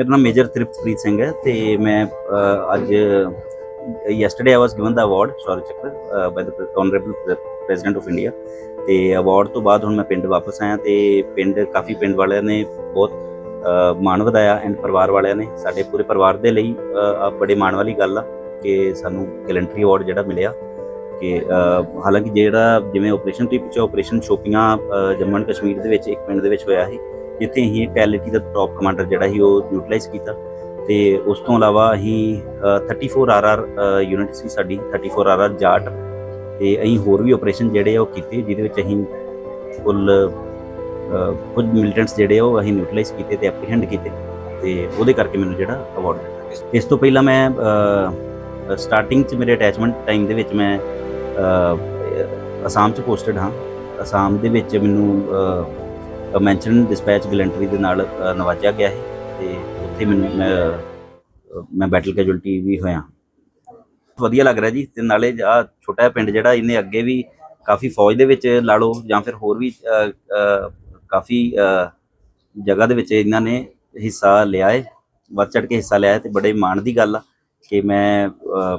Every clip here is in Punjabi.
ਮੇਰਾ ਨਾਮ ਮੇਜਰ ਤ੍ਰਿਪਤਪ੍ਰੀਤ ਸਿੰਘ ਹੈ ਤੇ ਮੈਂ ਅੱਜ yesterday I was given the award Shaurya Chakra by the honourable president of India ਤੇ ਅਵਾਰਡ ਤੋਂ ਬਾਅਦ ਹੁਣ ਮੈਂ ਪਿੰਡ ਵਾਪਸ ਆਇਆ ਤੇ ਪਿੰਡ, ਕਾਫੀ ਪਿੰਡ ਵਾਲਿਆਂ ਨੇ ਬਹੁਤ ਮਾਣ ਵਧਾਇਆ ਐਂਡ ਪਰਿਵਾਰ ਵਾਲਿਆਂ ਨੇ, ਸਾਡੇ ਪੂਰੇ ਪਰਿਵਾਰ ਦੇ ਲਈ ਬੜੇ ਮਾਣ ਵਾਲੀ ਗੱਲ ਆ ਕਿ ਸਾਨੂੰ ਕੈਲੰਟਰੀ ਅਵਾਰਡ ਜਿਹੜਾ ਮਿਲਿਆ ਕਿ ਹਾਲਾਂਕਿ ਜਿਹੜਾ ਜਿਵੇਂ ਆਪਰੇਸ਼ਨ ਤੁਸੀਂ ਪਿੱਛੇ ਆਪਰੇਸ਼ਨ ਸ਼ੋਪੀਆਂ ਜੰਮੂ ਐਂਡ ਕਸ਼ਮੀਰ ਦੇ ਵਿੱਚ ਇੱਕ ਪਿੰਡ ਦੇ ਵਿੱਚ ਹੋਇਆ ਸੀ ਜਿੱਥੇ ਅਸੀਂ ਟੈਲਿਟੀ ਦਾ ਟੌਪ ਕਮਾਂਡਰ ਜਿਹੜਾ ਸੀ ਉਹ ਯੂਟਿਲਾਈਜ਼ ਕੀਤਾ ਤੇ ਉਸ ਤੋਂ ਇਲਾਵਾ ਅਸੀਂ ਅ, 34 ਆਰਆਰ ਯੂਨਿਟ ਸੀ ਸਾਡੀ 34 ਆਰਆਰ ਜਾਟ ਤੇ ਅਸੀਂ ਹੋਰ ਵੀ ਆਪਰੇਸ਼ਨ ਜਿਹੜੇ ਆ ਉਹ ਕੀਤੇ ਜਿਹਦੇ ਵਿੱਚ ਅਸੀਂ ਕੁੱਲ ਕੁਝ ਮਿਲੀਟੈਂਟਸ ਜਿਹੜੇ ਆ ਉਹ ਅਸੀਂ ਨਿਊਟਰਲਾਈਜ਼ ਕੀਤੇ ਤੇ ਐਪਰੀਹੈਂਡ ਕੀਤੇ ਤੇ ਉਹਦੇ ਕਰਕੇ ਮੈਨੂੰ ਜਿਹੜਾ ਅਵਾਰਡ ਮਿਲਿਆ। ਇਸ ਤੋਂ ਪਹਿਲਾਂ ਮੈਂ ਸਟਾਰਟਿੰਗ ਚ ਮੇਰੇ ਅਟੈਚਮੈਂਟ ਟਾਈਮ ਦੇ ਵਿੱਚ ਮੈਂ ਅਸਾਮ ਚ ਪੋਸਟਡ ਹਾਂ। ਅਸਾਮ ਦੇ ਵਿੱਚ ਮੈਨੂੰ ਮੈਂਸ਼ਨ ਡਿਸਪੈਚ ਗਲੈਂਟਰੀ ਦੇ ਨਾਲ ਅ, ਨਵਾਜਿਆ ਗਿਆ ਹੈ ਤੇ ਉੱਥੇ ਮੈਨੂੰ ਮੈਂ ਮੈਂ ਬੈਟਲ ਕੈਜੁਅਲਟੀ ਵੀ ਹੋਇਆ। ਵਧੀਆ ਲੱਗ ਰਿਹਾ ਜੀ ਤੇ ਨਾਲੇ ਆ ਛੋਟਾ ਜਿਹਾ ਪਿੰਡ ਜਿਹੜਾ ਇਹਨੇ ਅੱਗੇ ਵੀ ਕਾਫੀ ਫੌਜ ਦੇ ਵਿੱਚ ਲਾ ਲਓ ਜਾਂ ਫਿਰ ਹੋਰ ਵੀ ਕਾਫੀ ਜਗ੍ਹਾ ਦੇ ਵਿੱਚ ਇਹਨਾਂ ਨੇ ਹਿੱਸਾ ਲਿਆ ਹੈ ਵੱਧ ਚੜ ਕੇ ਹਿੱਸਾ ਲਿਆ ਹੈ ਤੇ ਬੜੇ ਮਾਣ ਦੀ ਗੱਲ ਆ ਕਿ ਮੈਂ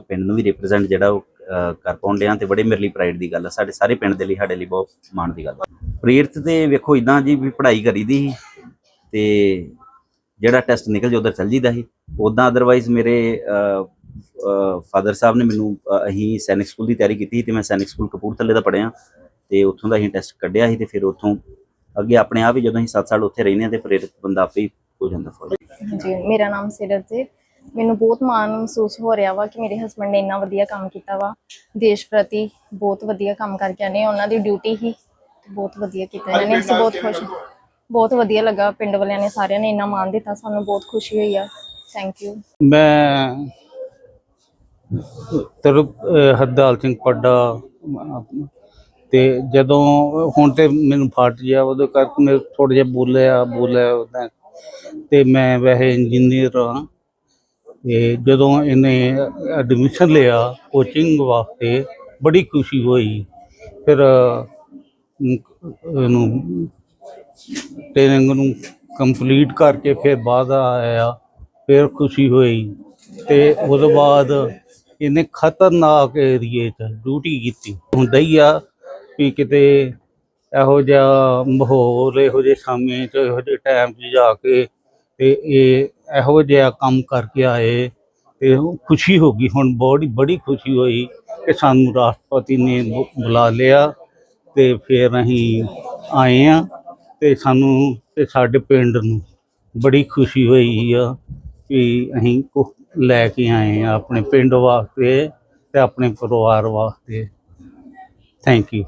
ਪਿੰਡ ਨੂੰ ਵੀ ਰਿਪਰੈਜ਼ੈਂਟ ਜਿਹੜਾ ਉਹ ਕਰ ਪਾਉਣ ਡਿਆ ਤੇ ਬੜੇ ਮੇਰੇ ਲਈ ਪ੍ਰਾਈਡ ਦੀ ਗੱਲ ਆ। ਸਾਡੇ ਸਾਰੇ ਪਿੰਡ ਦੇ ਲਈ ਸਾਡੇ ਲਈ ਬਹੁਤ ਮਾਣ ਦੀ ਗੱਲ ਆ। ਤੇ ਵੇਖੋ ਇਦਾਂ ਜੀ ਵੀ ਪੜ੍ਹਾਈ ਕਰੀਦੀ ਸੀ ਤੇ ਜਿਹੜਾ ਟੈਸਟ ਨਿਕਲ ਜੇ ਉਧਰ ਚੱਲ ਜੀਦਾ ਸੀ। ਉਦਾਂ ਅਦਰਵਾਈਜ਼ ਮੇਰੇ ਫਾਦਰ ਸਾਹਿਬ ਨੇ ਮੈਨੂੰ ਅ, ਅਸੀਂ ਸੈਨਿਕ ਸਕੂਲ ਦੀ ਤਿਆਰੀ ਕੀਤੀ ਸੀ ਤੇ ਮੈਂ ਸੈਨਿਕ ਸਕੂਲ ਕਪੂਰਥਲੇ ਦਾ ਪੜਿਆ ਤੇ ਉੱਥੋਂ ਦਾ ਅਸੀਂ ਟੈਸਟ ਕੱਢਿਆ ਸੀ ਤੇ ਫਿਰ ਉੱਥੋਂ ਅੱਗੇ ਆਪਣੇ ਆਪ ਹੀ ਜਦੋਂ ਅਸੀਂ 7 ਸਾਲ ਉੱਥੇ ਰਹਿੰਦੇ ਹਾਂ ਤੇ ਪ੍ਰੇਰਿਤ ਬੰਦਾ ਆਪੇ ਹੀ ਹੋ ਜਾਂਦਾ ਫੌਜ। ਜੀ ਮੇਰਾ ਨਾਮ ਸਿਰਤ ਜੀ ਮੈਨੂੰ ਬਹੁਤ ਮਾਣ ਮਹਿਸੂਸ ਹੋ ਰਿਹਾ ਵਾ ਕਿ ਮੇਰੇ ਹਸਬੰਡ ਨੇ ਇੰਨਾ ਵਧੀਆ ਕੰਮ ਕੀਤਾ ਵਾ। ਦੇਸ਼ ਪ੍ਰਤੀ ਬਹੁਤ ਵਧੀਆ ਕੰਮ ਕਰਕੇ ਆਨੇ ਉਹਨਾਂ ਦੀ ਡਿਊਟੀ ਹੀ ਬਹੁਤ ਵਧੀਆ ਕੀਤਾ ਇਹਨਾਂ ਨੇ। ਅਸੀਂ ਬਹੁਤ ਖੁਸ਼ ਬਹੁਤ ਵਧੀਆ ਲੱਗਾ। ਪਿੰਡ ਵਾਲਿਆਂ ਨੇ ਸਾਰਿਆਂ ਨੇ ਇੰਨਾ ਮਾਣ ਦਿੱਤਾ। ਸਾਨੂੰ ਬਹੁਤ ਖੁਸ਼ੀ ਹੋਈ ਆ। ਥੈਂਕ ਯੂ ਮੈਂ ਤਰ ਹਰਦਾਲ ਸਿੰਘ ਪੱਡਾ, ਤੇ ਜਦੋਂ ਹੁਣ ਤੇ ਮੈਨੂੰ ਫਟ ਗਿਆ, ਉਹਦੇ ਕਰਕੇ ਮੈਂ ਥੋੜਾ ਜਿਹਾ ਬੋਲਿਆ ਬੋਲਿਆ ਤੇ ਮੈਂ ਵੈਸੇ ਇੰਜੀਨੀਅਰ ਹਾਂ। ਤੇ ਜਦੋਂ ਇਹਨੇ ਐਡਮਿਸ਼ਨ ਲਿਆ ਕੋਚਿੰਗ ਵਾਸਤੇ ਬੜੀ ਖੁਸ਼ੀ ਹੋਈ। ਫਿਰ ਇਹਨੂੰ ਟ੍ਰੇਨਿੰਗ ਨੂੰ ਕੰਪਲੀਟ ਕਰਕੇ ਫਿਰ ਬਾਅਦ ਆਇਆ, ਫਿਰ ਖੁਸ਼ੀ ਹੋਈ। ਤੇ ਤੋਂ ਬਾਅਦ ਇਹਨੇ ਖਤਰਨਾਕ ਏਰੀਏ 'ਚ ਡਿਊਟੀ ਕੀਤੀ। ਹੁੰਦਾ ਹੀ ਆ ਵੀ ਕਿਤੇ ਇਹੋ ਜਿਹਾ ਮਾਹੌਲ, ਇਹੋ ਜਿਹੇ ਸਮੇਂ 'ਚ, ਇਹੋ ਜਿਹੇ ਟਾਈਮ 'ਚ ਜਾ ਕੇ ਤੇ ਇਹ ਇਹੋ ਜਿਹਾ ਕੰਮ ਕਰਕੇ ਆਏ ਤੇ ਖੁਸ਼ੀ ਹੋ ਗਈ। ਹੁਣ ਬੜੀ ਬੜੀ ਖੁਸ਼ੀ ਹੋਈ ਕਿ ਸਾਨੂੰ ਰਾਸ਼ਟਰਪਤੀ ਨੇ ਬੁ- ਬੁਲਾ ਲਿਆ ਤੇ ਫਿਰ ਅਸੀਂ ਆਏ ਆ ਤੇ ਸਾਨੂੰ ਤੇ ਸਾਡੇ ਪਿੰਡ ਨੂੰ ਬੜੀ ਖੁਸ਼ੀ ਹੋਈ ਆ ਕਿ ਅਸੀਂ ਕੁਛ ਲੈ ਕੇ ਆਏ ਆ ਆਪਣੇ ਪਿੰਡ ਵਾਸਤੇ ਤੇ ਆਪਣੇ ਪਰਿਵਾਰ ਵਾਸਤੇ। Thank you